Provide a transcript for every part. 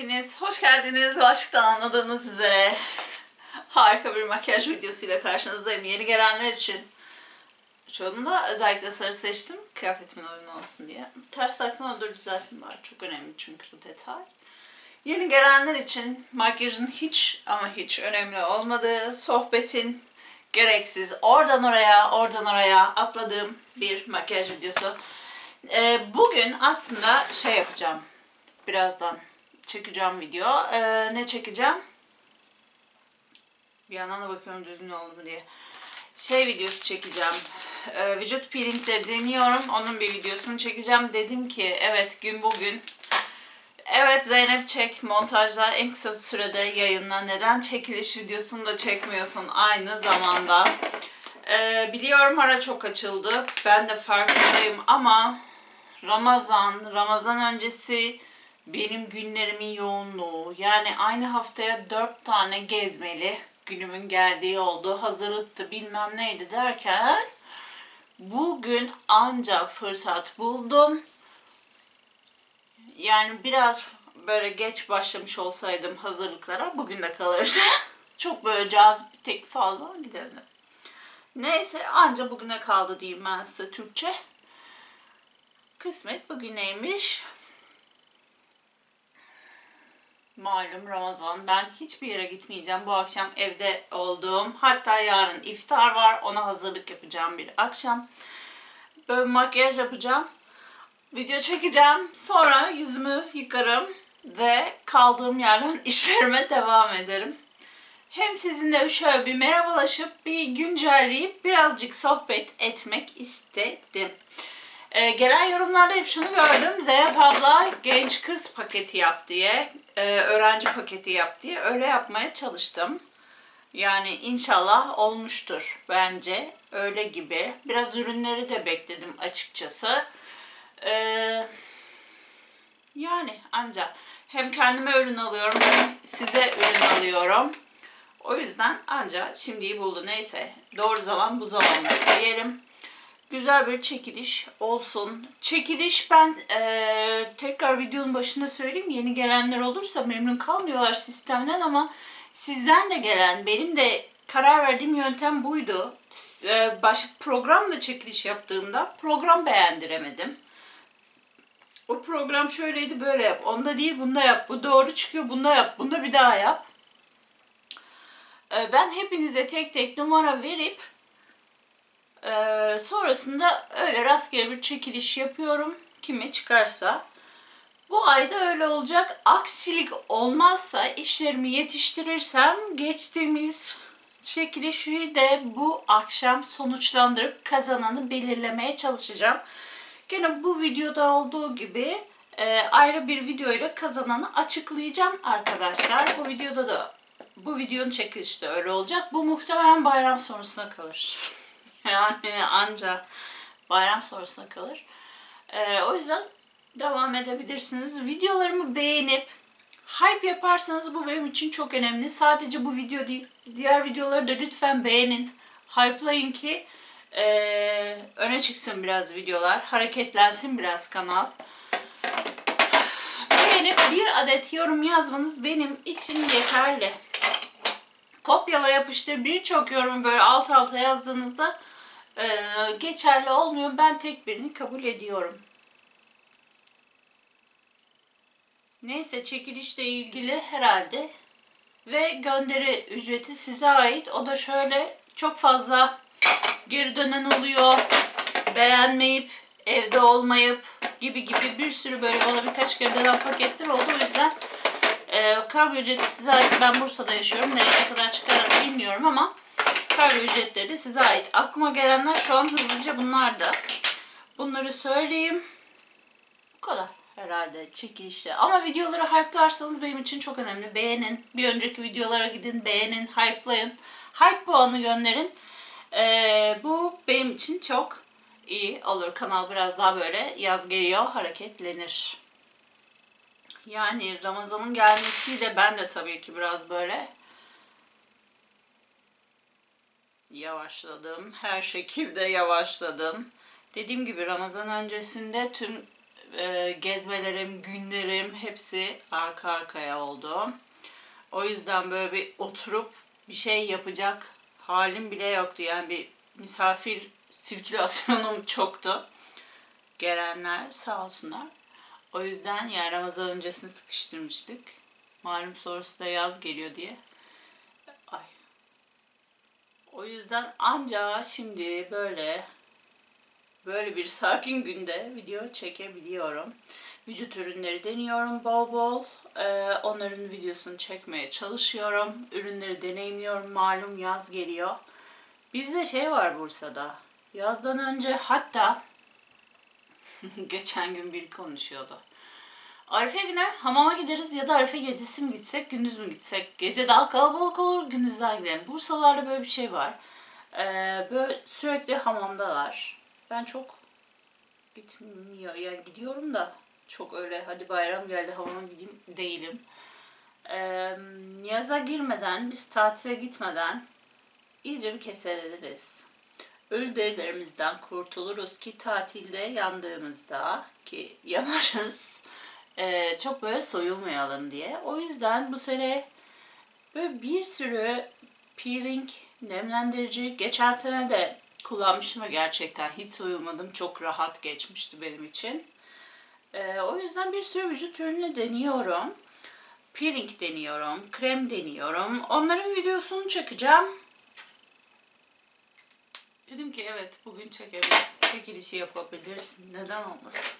Hepiniz hoş geldiniz. Başlıktan anladığınız üzere harika bir makyaj videosuyla karşınızdayım. Yeni gelenler için çoğunda özellikle sarı seçtim. Kıyafetimin uyumlu olsun diye. Ters takma olur düzeltim var. Çok önemli çünkü bu detay. Yeni gelenler için makyajın hiç ama hiç önemli olmadığı, sohbetin gereksiz oradan oraya, oradan oraya atladığım bir makyaj videosu. Ee, bugün aslında şey yapacağım. Birazdan çekeceğim video. Ee, ne çekeceğim? Bir yandan da bakıyorum düzgün oldu mu diye. Şey videosu çekeceğim. Ee, vücut peelingleri deniyorum. Onun bir videosunu çekeceğim. Dedim ki evet gün bugün. Evet Zeynep çek montajda en kısa sürede yayınla. Neden çekiliş videosunu da çekmiyorsun aynı zamanda? Ee, biliyorum ara çok açıldı. Ben de farkındayım ama Ramazan, Ramazan öncesi benim günlerimin yoğunluğu. Yani aynı haftaya dört tane gezmeli günümün geldiği oldu. Hazırlıktı bilmem neydi derken bugün ancak fırsat buldum. Yani biraz böyle geç başlamış olsaydım hazırlıklara bugün de kalırdı. Çok böyle cazip bir teklif aldım giderdim. Neyse anca bugüne kaldı diyeyim ben size Türkçe. Kısmet bugüneymiş. Malum Ramazan. Ben hiçbir yere gitmeyeceğim. Bu akşam evde olduğum. Hatta yarın iftar var. Ona hazırlık yapacağım bir akşam. Böyle makyaj yapacağım. Video çekeceğim. Sonra yüzümü yıkarım. Ve kaldığım yerden işlerime devam ederim. Hem sizinle şöyle bir merhabalaşıp bir güncelleyip birazcık sohbet etmek istedim. Ee, gelen yorumlarda hep şunu gördüm. Zeynep abla genç kız paketi yap diye, e, öğrenci paketi yap diye öyle yapmaya çalıştım. Yani inşallah olmuştur bence. Öyle gibi. Biraz ürünleri de bekledim açıkçası. Ee, yani ancak hem kendime ürün alıyorum hem size ürün alıyorum. O yüzden ancak şimdiyi buldu. Neyse doğru zaman bu zamanmış diyelim güzel bir çekiliş olsun. Çekiliş ben eee, tekrar videonun başında söyleyeyim. Yeni gelenler olursa memnun kalmıyorlar sistemden ama sizden de gelen benim de karar verdiğim yöntem buydu. Eee, Baş programla çekiliş yaptığımda program beğendiremedim. O program şöyleydi böyle yap. Onda değil bunda yap. Bu doğru çıkıyor bunda yap. Bunda bir daha yap. Eee, Ben hepinize tek tek numara verip ee, sonrasında öyle rastgele bir çekiliş yapıyorum. Kime çıkarsa. Bu ayda öyle olacak. Aksilik olmazsa işlerimi yetiştirirsem geçtiğimiz çekilişi de bu akşam sonuçlandırıp kazananı belirlemeye çalışacağım. Gene bu videoda olduğu gibi e, ayrı bir videoyla kazananı açıklayacağım arkadaşlar. Bu videoda da bu videonun çekilişi de öyle olacak. Bu muhtemelen bayram sonrasına kalır. Yani anca bayram sonrasına kalır. Ee, o yüzden devam edebilirsiniz. Videolarımı beğenip hype yaparsanız bu benim için çok önemli. Sadece bu video değil, diğer videoları da lütfen beğenin. Hype'layın ki ee, öne çıksın biraz videolar. Hareketlensin biraz kanal. Beğenip bir adet yorum yazmanız benim için yeterli kopyala yapıştır birçok yorumu böyle alt alta yazdığınızda e, geçerli olmuyor. Ben tek birini kabul ediyorum. Neyse çekilişle ilgili herhalde ve gönderi ücreti size ait. O da şöyle çok fazla geri dönen oluyor. Beğenmeyip evde olmayıp gibi gibi bir sürü böyle bana birkaç kere dönen paketler oldu. O yüzden e, kargo ücreti size ait. Ben Bursa'da yaşıyorum. Nereye kadar çıkar bilmiyorum ama kargo ücretleri de size ait. Aklıma gelenler şu an hızlıca bunlar da. Bunları söyleyeyim. Bu kadar herhalde çekilişte. Ama videoları hype'larsanız benim için çok önemli. Beğenin. Bir önceki videolara gidin, beğenin, hype'layın. Hype puanı gönderin. E, bu benim için çok iyi olur. Kanal biraz daha böyle yaz geliyor, hareketlenir. Yani Ramazan'ın gelmesiyle ben de tabii ki biraz böyle yavaşladım. Her şekilde yavaşladım. Dediğim gibi Ramazan öncesinde tüm e, gezmelerim, günlerim hepsi arka arkaya oldu. O yüzden böyle bir oturup bir şey yapacak halim bile yoktu. Yani bir misafir sirkülasyonum çoktu. Gelenler sağ olsunlar. O yüzden yani Ramazan öncesini sıkıştırmıştık. Malum sonrası da yaz geliyor diye. O yüzden ancak şimdi böyle böyle bir sakin günde video çekebiliyorum. Vücut ürünleri deniyorum bol bol. Ee, onların videosunu çekmeye çalışıyorum. Ürünleri deneyimliyorum. Malum yaz geliyor. Bizde şey var Bursa'da. Yazdan önce hatta geçen gün biri konuşuyordu. Arife günü hamama gideriz ya da Arife gecesi mi gitsek, gündüz mü gitsek? Gece daha kalabalık olur, gündüzden gidelim. Bursalarda böyle bir şey var. Ee, böyle sürekli hamamdalar. Ben çok gitmiyor, yani gidiyorum da çok öyle hadi bayram geldi hamama gideyim değilim. Ee, yaza girmeden, biz tatile gitmeden iyice bir keseleriz. Ölü derilerimizden kurtuluruz ki tatilde yandığımızda ki yanarız e, çok böyle soyulmayalım diye. O yüzden bu sene böyle bir sürü peeling, nemlendirici geçen sene de kullanmıştım ve gerçekten hiç soyulmadım. Çok rahat geçmişti benim için. E, o yüzden bir sürü vücut ürünü deniyorum. Peeling deniyorum, krem deniyorum. Onların videosunu çekeceğim. Dedim ki evet bugün çekebilirsin, çekilişi yapabilirsin. Neden olmasın?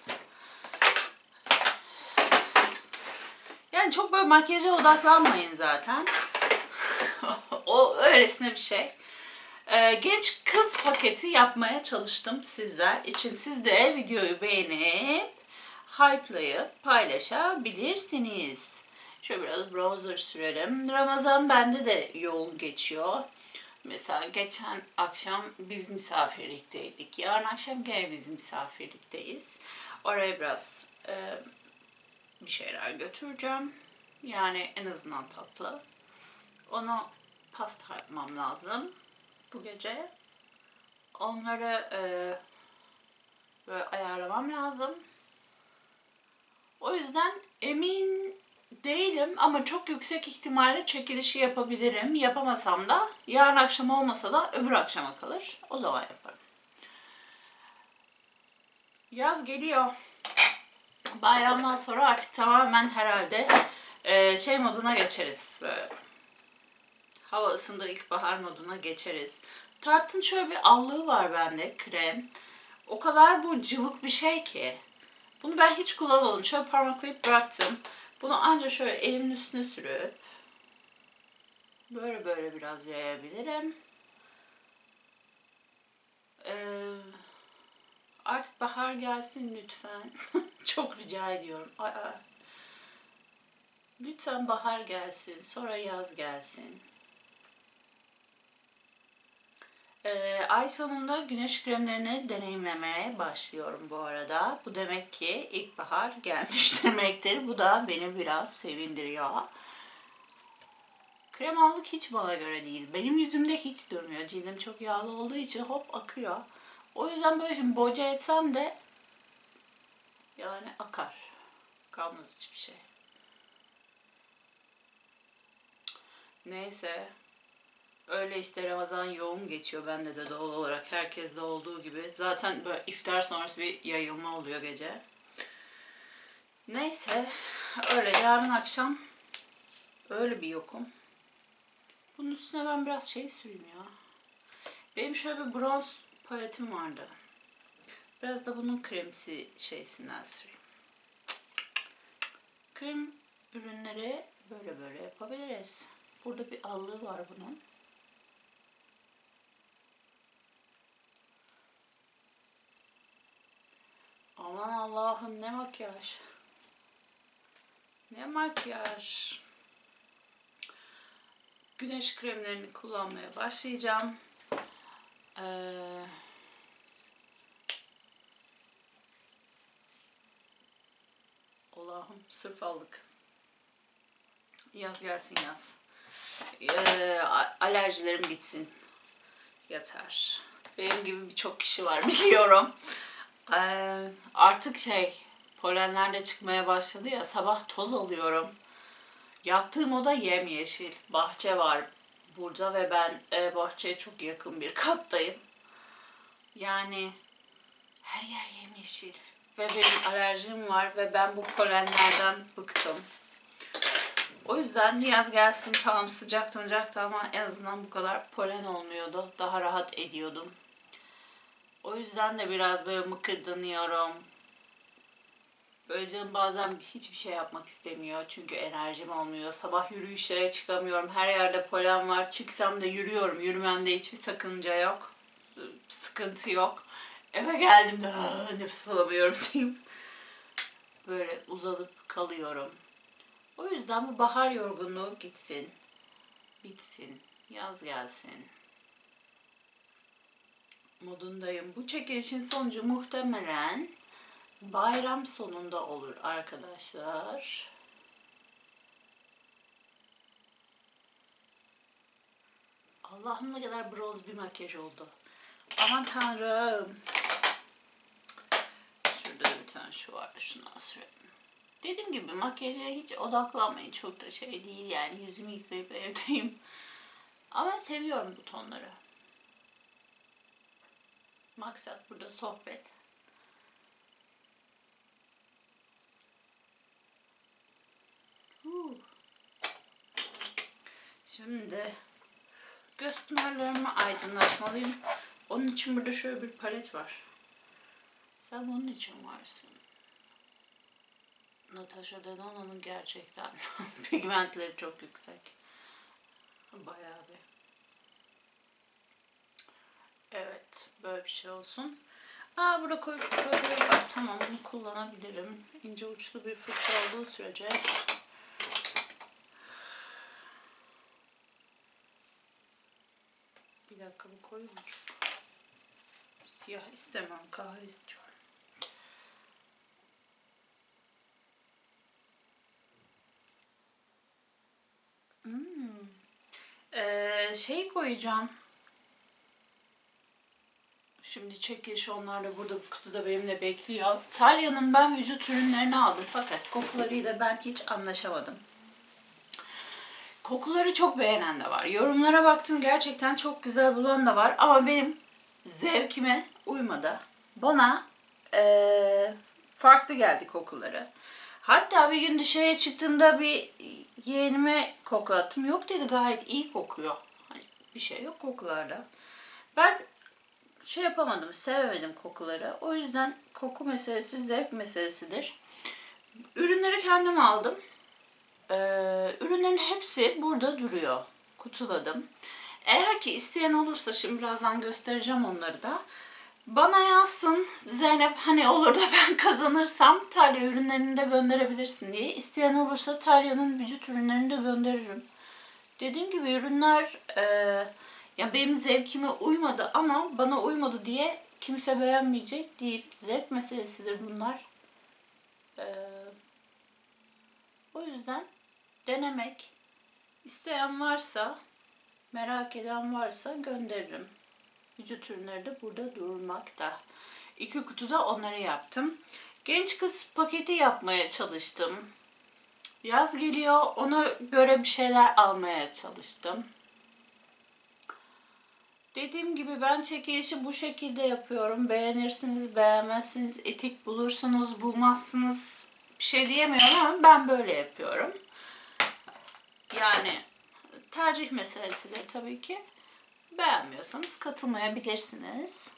Yani çok böyle makyaja odaklanmayın zaten. o öylesine bir şey. Ee, genç kız paketi yapmaya çalıştım sizler için. Siz de videoyu beğenip hype'layıp paylaşabilirsiniz. Şöyle biraz bronzer sürelim. Ramazan bende de yoğun geçiyor. Mesela geçen akşam biz misafirlikteydik. Yarın akşam gene biz misafirlikteyiz. Oraya biraz e, bir şeyler götüreceğim. Yani en azından tatlı. Onu pasta yapmam lazım bu gece. Onları e, böyle ayarlamam lazım. O yüzden emin değilim ama çok yüksek ihtimalle çekilişi yapabilirim. Yapamasam da yarın akşam olmasa da öbür akşama kalır. O zaman yaparım. Yaz geliyor. Bayramdan sonra artık tamamen herhalde e, şey moduna geçeriz. Böyle. Hava ısındı ilkbahar moduna geçeriz. Tartın şöyle bir allığı var bende krem. O kadar bu cıvık bir şey ki. Bunu ben hiç kullanmadım. Şöyle parmaklayıp bıraktım. Bunu ancak şöyle elimin üstüne sürüp böyle böyle biraz yayabilirim. Ee, artık bahar gelsin lütfen. Çok rica ediyorum. Ay. Lütfen bahar gelsin, sonra yaz gelsin. Ee, ay sonunda güneş kremlerini deneyimlemeye başlıyorum bu arada. Bu demek ki ilkbahar gelmiş demektir. Bu da beni biraz sevindiriyor. Krem allık hiç bana göre değil. Benim yüzümde hiç durmuyor. Cildim çok yağlı olduğu için hop akıyor. O yüzden böyle şimdi boca etsem de yani akar. Kalmaz hiçbir şey. Neyse. Öyle işte Ramazan yoğun geçiyor bende de doğal olarak herkeste olduğu gibi. Zaten böyle iftar sonrası bir yayılma oluyor gece. Neyse öyle yarın akşam öyle bir yokum. Bunun üstüne ben biraz şey süreyim ya. Benim şöyle bir bronz paletim vardı. Biraz da bunun kremsi şeysinden süreyim. Krem ürünleri böyle böyle yapabiliriz. Burada bir allığı var bunun. Aman Allah'ım ne makyaj. Ne makyaj. Güneş kremlerini kullanmaya başlayacağım. Ee, Allah'ım sırf aldık. Yaz gelsin yaz. Ee, alerjilerim gitsin. Yeter. Benim gibi birçok kişi var biliyorum. Ee, artık şey polenler de çıkmaya başladı ya sabah toz alıyorum. Yattığım oda yemyeşil. Bahçe var burada ve ben e, bahçeye çok yakın bir kattayım. Yani her yer yemyeşil. Ve benim alerjim var ve ben bu polenlerden bıktım. O yüzden yaz gelsin tamam sıcaktı sıcaktı ama en azından bu kadar polen olmuyordu. Daha rahat ediyordum. O yüzden de biraz böyle mıkırdanıyorum. Böyle canım bazen hiçbir şey yapmak istemiyor. Çünkü enerjim olmuyor. Sabah yürüyüşlere çıkamıyorum. Her yerde polen var. Çıksam da yürüyorum. Yürümemde hiçbir sakınca yok. Sıkıntı yok. Eve geldiğimde "Ah, nefes alamıyorum diyeyim. Böyle uzanıp kalıyorum. O yüzden bu bahar yorgunluğu gitsin. Bitsin. Yaz gelsin. Modundayım. Bu çekilişin sonucu muhtemelen bayram sonunda olur arkadaşlar. Allah'ım ne kadar broz bir makyaj oldu. Aman tanrım. Şurada bir tane şu var. Şundan sürelim. Dediğim gibi makyaja hiç odaklanmayın. Çok da şey değil yani. Yüzümü yıkayıp evdeyim. Ama seviyorum bu tonları. Maksat burada sohbet. Şimdi göz pınarlarımı aydınlatmalıyım. Onun için burada şöyle bir palet var. Sen bunun için varsın. Natasha Denona'nın gerçekten pigmentleri çok yüksek. Bayağı bir. Evet, böyle bir şey olsun. Aa burada koy koyları var. Tamam bunu kullanabilirim. İnce uçlu bir fırça olduğu sürece. Bir dakika bu koyu mu çok? Siyah istemem, kahve istiyorum. Hmm. Ee, şey koyacağım. Şimdi çekiliş onlar da burada bu kutuda benimle bekliyor. Talya'nın ben vücut ürünlerini aldım fakat kokularıyla ben hiç anlaşamadım. Kokuları çok beğenen de var. Yorumlara baktım gerçekten çok güzel bulan da var ama benim zevkime uymadı. Bana eee, farklı geldi kokuları. Hatta bir gün dışarıya çıktığımda bir yeğenime koklattım. Yok dedi gayet iyi kokuyor. Hani bir şey yok kokularda. Ben şey yapamadım, sevemedim kokuları. O yüzden koku meselesi zevk meselesidir. Ürünleri kendim aldım. Ee, ürünlerin hepsi burada duruyor. Kutuladım. Eğer ki isteyen olursa şimdi birazdan göstereceğim onları da. Bana yazsın Zeynep hani olur da ben kazanırsam Talya ürünlerini de gönderebilirsin diye. İsteyen olursa Talya'nın vücut ürünlerini de gönderirim. Dediğim gibi ürünler e, ya benim zevkime uymadı ama bana uymadı diye kimse beğenmeyecek değil. Zevk meselesidir bunlar. E, o yüzden denemek isteyen varsa, merak eden varsa gönderirim. Vücut ürünleri de burada durmakta. İki kutuda onları yaptım. Genç kız paketi yapmaya çalıştım. Yaz geliyor, ona göre bir şeyler almaya çalıştım. Dediğim gibi ben çekilişi bu şekilde yapıyorum. Beğenirsiniz, beğenmezsiniz, etik bulursunuz, bulmazsınız. Bir şey diyemiyorum ama ben böyle yapıyorum. Yani tercih meselesidir tabii ki. Beğenmiyorsanız katılmayabilirsiniz.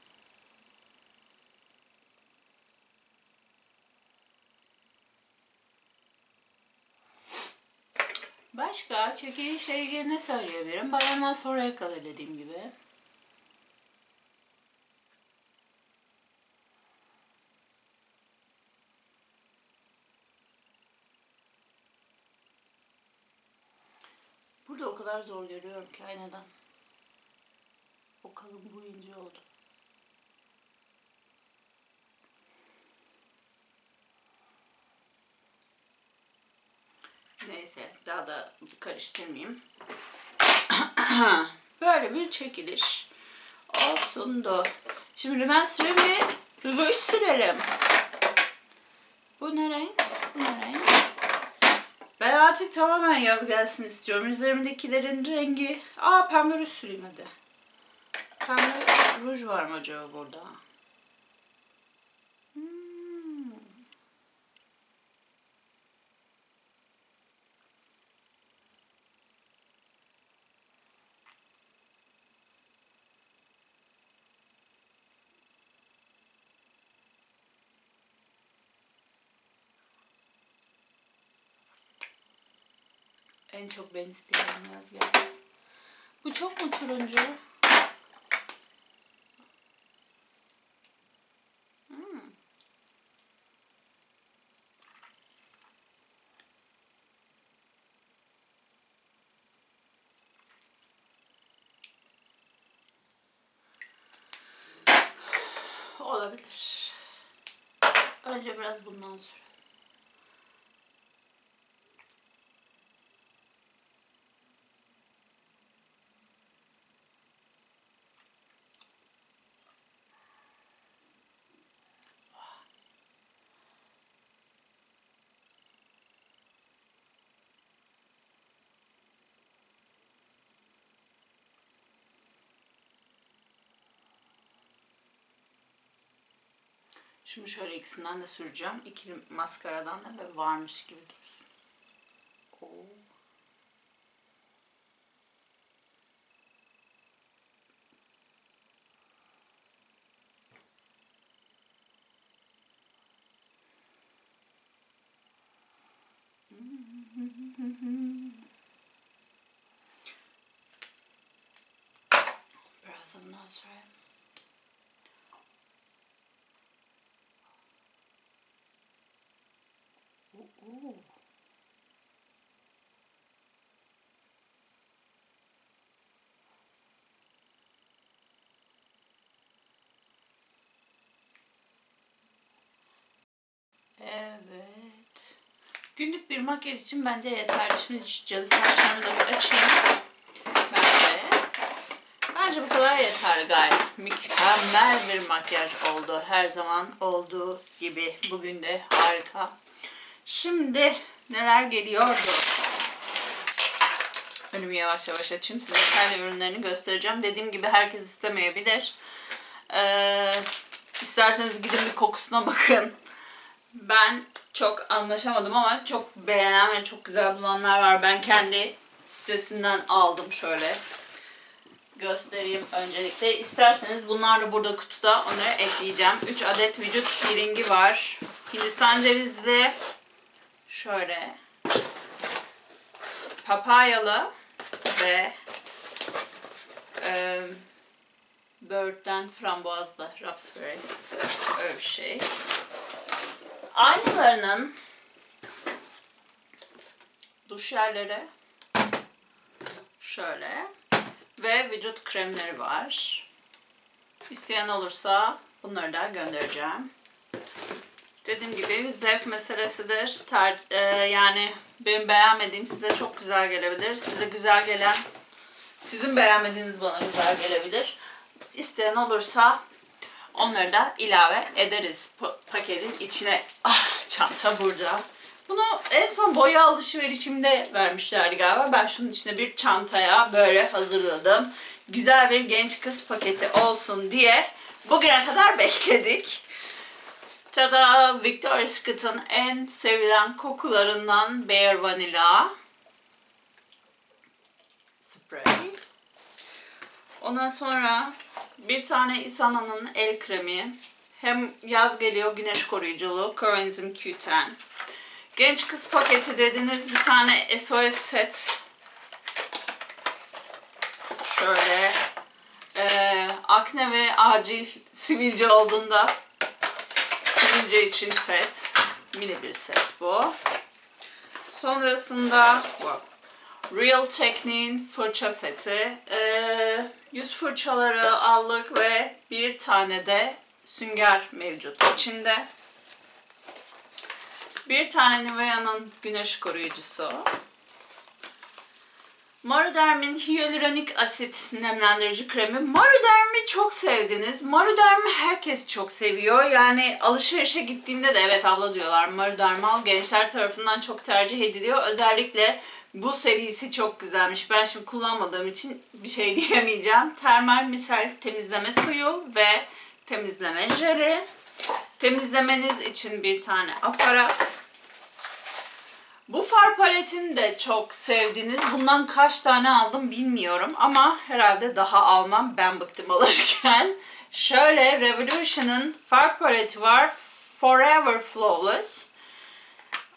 Başka çekilişle ilgili ne söyleyebilirim? Bayramdan sonraya kalır dediğim gibi. Burada o kadar zor görüyorum ki aynadan. O kalın bu ince oldu. Neyse daha da karıştırmayayım. Böyle bir çekiliş olsundu. Şimdi ben süre bir ruj sürelim. Bu ne renk? Bu ne renk? Ben artık tamamen yaz gelsin istiyorum. Üzerimdekilerin rengi... Aa pembe ruj süreyim hadi. Pembe ruj var mı acaba burada? En çok ben isteyen yaz gelsin. Bu çok mu turuncu? Hmm. Olabilir. Önce biraz bundan sonra. Şimdi şöyle ikisinden de süreceğim. İkili maskaradan da ve varmış gibi dursun. Oo. Biraz da bundan süreyim. Evet. Günlük bir makyaj için bence yeterli. Şimdi şu cadı saçlarımı da bir açayım. Bence. Bence bu kadar yeterli gayet. Mükemmel bir makyaj oldu. Her zaman olduğu gibi. Bugün de harika. Şimdi neler geliyordu? Önümü yavaş yavaş açayım. Size kendi ürünlerini göstereceğim. Dediğim gibi herkes istemeyebilir. Ee, isterseniz gidin bir kokusuna bakın. Ben çok anlaşamadım ama çok beğenen ve çok güzel bulanlar var. Ben kendi sitesinden aldım şöyle. Göstereyim öncelikle. İsterseniz bunlar da burada kutuda. Onları ekleyeceğim. 3 adet vücut peelingi var. Hindistan cevizli, şöyle papayalı ve e, böğürtlen frambuazlı raspberry öyle bir şey. Aynalarının duş yerleri şöyle ve vücut kremleri var. İsteyen olursa bunları da göndereceğim. Dediğim gibi zevk meselesidir. Ter, e, yani benim beğenmediğim size çok güzel gelebilir. Size güzel gelen, sizin beğenmediğiniz bana güzel gelebilir. İsteyen olursa onları da ilave ederiz pa- paketin içine. Ah çanta burada. Bunu en son boya alışverişimde vermişlerdi galiba. Ben şunun içine bir çantaya böyle hazırladım. Güzel bir genç kız paketi olsun diye bugüne kadar bekledik. Tada! Victoria's Secret'ın en sevilen kokularından Bare Vanilla Spray. Ondan sonra bir tane Isana'nın el kremi. Hem yaz geliyor güneş koruyuculu Coenzyme Q10. Genç kız paketi dediğiniz bir tane SOS set. Şöyle eee, akne ve acil sivilce olduğunda sivilce için set. Mini bir set bu. Sonrasında wow, Real Technique'in fırça seti. Ee, yüz fırçaları aldık ve bir tane de sünger mevcut içinde. Bir tane Nivea'nın güneş koruyucusu. Maruderm'in hyaluronik asit nemlendirici kremi. Maruderm'i çok sevdiniz. Maruderm'i herkes çok seviyor. Yani alışverişe gittiğimde de evet abla diyorlar Maruderm al. Gençler tarafından çok tercih ediliyor. Özellikle bu serisi çok güzelmiş. Ben şimdi kullanmadığım için bir şey diyemeyeceğim. Termal misal temizleme suyu ve temizleme jeli. Temizlemeniz için bir tane aparat. Bu far paletini de çok sevdiniz. Bundan kaç tane aldım bilmiyorum ama herhalde daha almam. Ben bıktım alırken. Şöyle Revolution'ın far paleti var. Forever Flawless.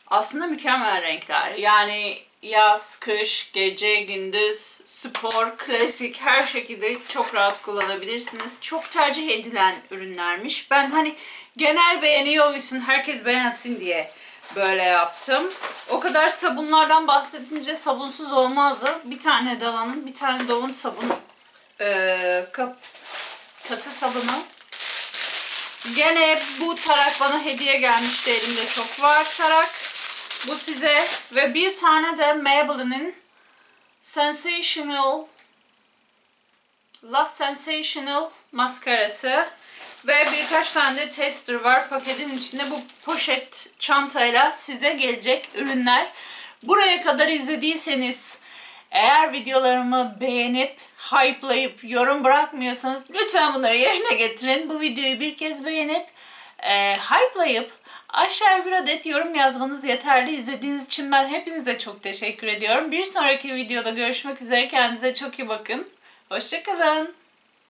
Aslında mükemmel renkler. Yani yaz, kış, gece, gündüz, spor, klasik her şekilde çok rahat kullanabilirsiniz. Çok tercih edilen ürünlermiş. Ben hani genel beğeni olsun, herkes beğensin diye böyle yaptım. O kadar sabunlardan bahsedince sabunsuz olmazdı. Bir tane Dala'nın, bir tane Dove'un sabun eee, kap, katı sabunu. Gene bu tarak bana hediye gelmişti. Elimde çok var tarak. Bu size ve bir tane de Maybelline'in Sensational Last Sensational maskarası ve birkaç tane de tester var. Paketin içinde bu poşet çantayla size gelecek ürünler. Buraya kadar izlediyseniz eğer videolarımı beğenip, hype'layıp, yorum bırakmıyorsanız lütfen bunları yerine getirin. Bu videoyu bir kez beğenip, e, hype'layıp aşağıya bir adet yorum yazmanız yeterli. İzlediğiniz için ben hepinize çok teşekkür ediyorum. Bir sonraki videoda görüşmek üzere. Kendinize çok iyi bakın. Hoşçakalın.